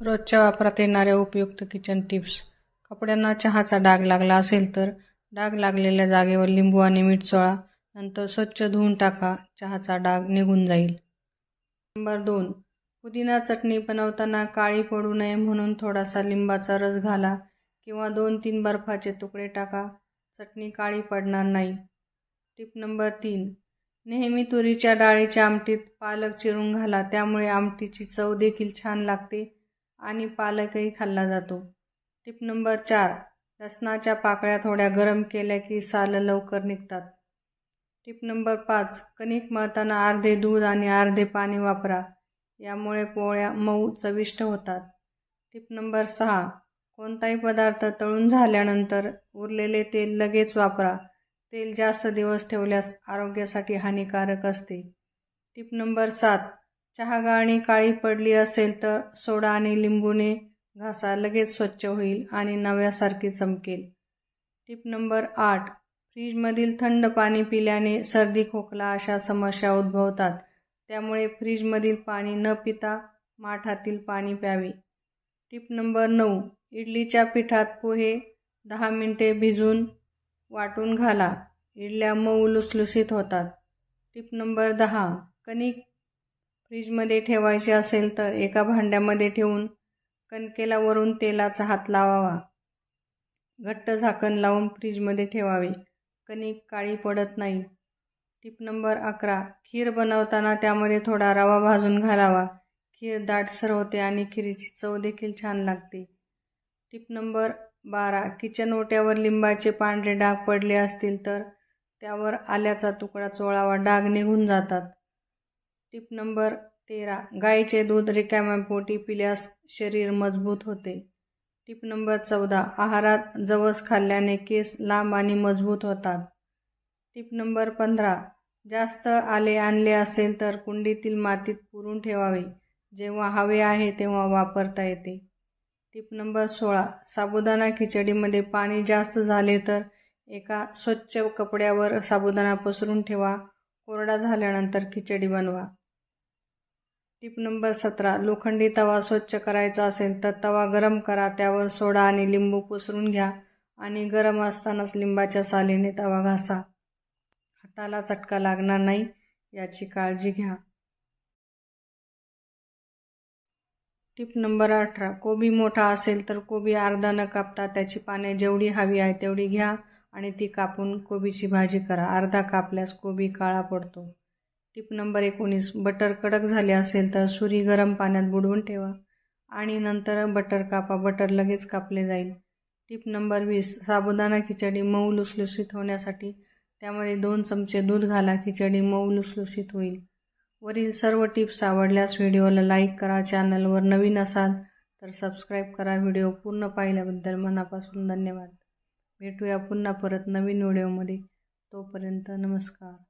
रोजच्या वापरात येणाऱ्या उपयुक्त किचन टिप्स कपड्यांना चहाचा डाग लागला असेल तर डाग लागलेल्या जागेवर लिंबू आणि मीठ चोळा नंतर स्वच्छ धुवून टाका चहाचा डाग निघून जाईल. नंबर दोन. पुदिना चटणी बनवताना काळी पडू नये म्हणून थोडासा लिंबाचा रस घाला किंवा दोन तीन बर्फाचे तुकडे टाका. चटणी काळी पडणार नाही. टिप नंबर तीन. नेहमी तुरीच्या डाळीच्या आमटीत पालक चिरून घाला त्यामुळे आमटीची चव देखील छान लागते. आणि पालकही खाल्ला जातो. टिप नंबर चार लसणाच्या पाकळ्या थोड्या गरम केल्या की सालं लवकर निघतात. टिप नंबर पाच कणिक मळताना अर्धे दूध आणि अर्धे पाणी वापरा. यामुळे पोळ्या मऊ चविष्ट होतात. टिप नंबर सहा कोणताही पदार्थ तळून झाल्यानंतर उरलेले तेल लगेच वापरा. तेल जास्त दिवस ठेवल्यास आरोग्यासाठी हानिकारक असते. टिप नंबर सात चहा गाळणी काळी पडली असेल तर सोडा आणि लिंबूने घासा लगेच स्वच्छ होईल आणि नव्यासारखी चमकेल. टिप नंबर आठ. फ्रीजमधील थंड पाणी पिल्याने सर्दी खोकला अशा समस्या उद्भवतात. त्यामुळे फ्रीजमधील पाणी न पिता माठातील पाणी प्यावे. टिप नंबर नऊ. इडलीच्या पिठात पोहे दहा मिनटे भिजून वाटून घाला. इडल्या मऊ लुसलुसीत होतात. टिप नंबर दहा. कणिक फ्रीजमध्ये ठेवायचे असेल तर एका भांड्यामध्ये ठेवून कणकेला वरून तेलाचा हात लावावा. घट्ट झाकण लावून फ्रीजमध्ये ठेवावे. कणिक काळी पडत नाही. टिप नंबर अकरा. खीर बनवताना त्यामध्ये थोडा रवा भाजून घालावा. खीर दाटसर होते आणि खीरीची चव देखील छान लागते. टिप नंबर बारा. किचन ओट्यावर लिंबाचे पांढरे डाग पडले असतील तर त्यावर आल्याचा तुकडा चोळावा. डाग निघून जातात. टिप नंबर तेरा गाईचे दूध रिकाम्या पोटी पिल्यास शरीर मजबूत होते. टिप नंबर चौदा आहारात जवस खाल्ल्याने केस लांब आणि मजबूत होतात. टिप नंबर पंधरा जास्त आले आणले असेल तर कुंडीतील मातीत पुरून ठेवावे. जेव्हा हवे आहे तेव्हा वापरता येते. टिप नंबर सोळा साबुदाणा खिचडीमध्ये पाणी जास्त झाले तर एका स्वच्छ कपड्यावर साबुदाणा पसरून ठेवा. कोरडा झाल्यानंतर खिचडी बनवा. टिप नंबर सतरा. लोखंडी तवा स्वच्छ करायचा असेल तर तवा गरम करा त्यावर सोडा आणि लिंबू पसरून घ्या आणि गरम असतानाच लिंबाच्या सालीने तवा घासा. हाताला चटका लागणार नाही याची काळजी घ्या. टिप नंबर अठरा. कोबी मोठा असेल तर कोबी अर्धा न कापता त्याची पाने जेवढी हवी आहे तेवढी घ्या आणि ती कापून कोबीची भाजी करा. अर्धा कापल्यास कोबी काळा पडतो. टिप नंबर एकोणीस बटर कडक झाले असेल तर सुरी गरम पाण्यात बुडवून ठेवा आणि नंतर बटर कापा बटर लगेच कापले जाईल. टिप नंबर वीस साबुदाणा खिचडी मऊ लुसलुसीत होण्यासाठी त्यामध्ये दोन चमचे दूध घाला खिचडी मऊ लुसलुसीत होईल. वरील सर्व टिप्स आवडल्यास व्हिडिओला लाईक करा चॅनलवर नवीन असाल तर सबस्क्राईब करा. व्हिडिओ पूर्ण पाहिल्याबद्दल मनापासून धन्यवाद. भेटूया पुन्हा परत नवीन व्हिडिओमध्ये. तोपर्यंत नमस्कार.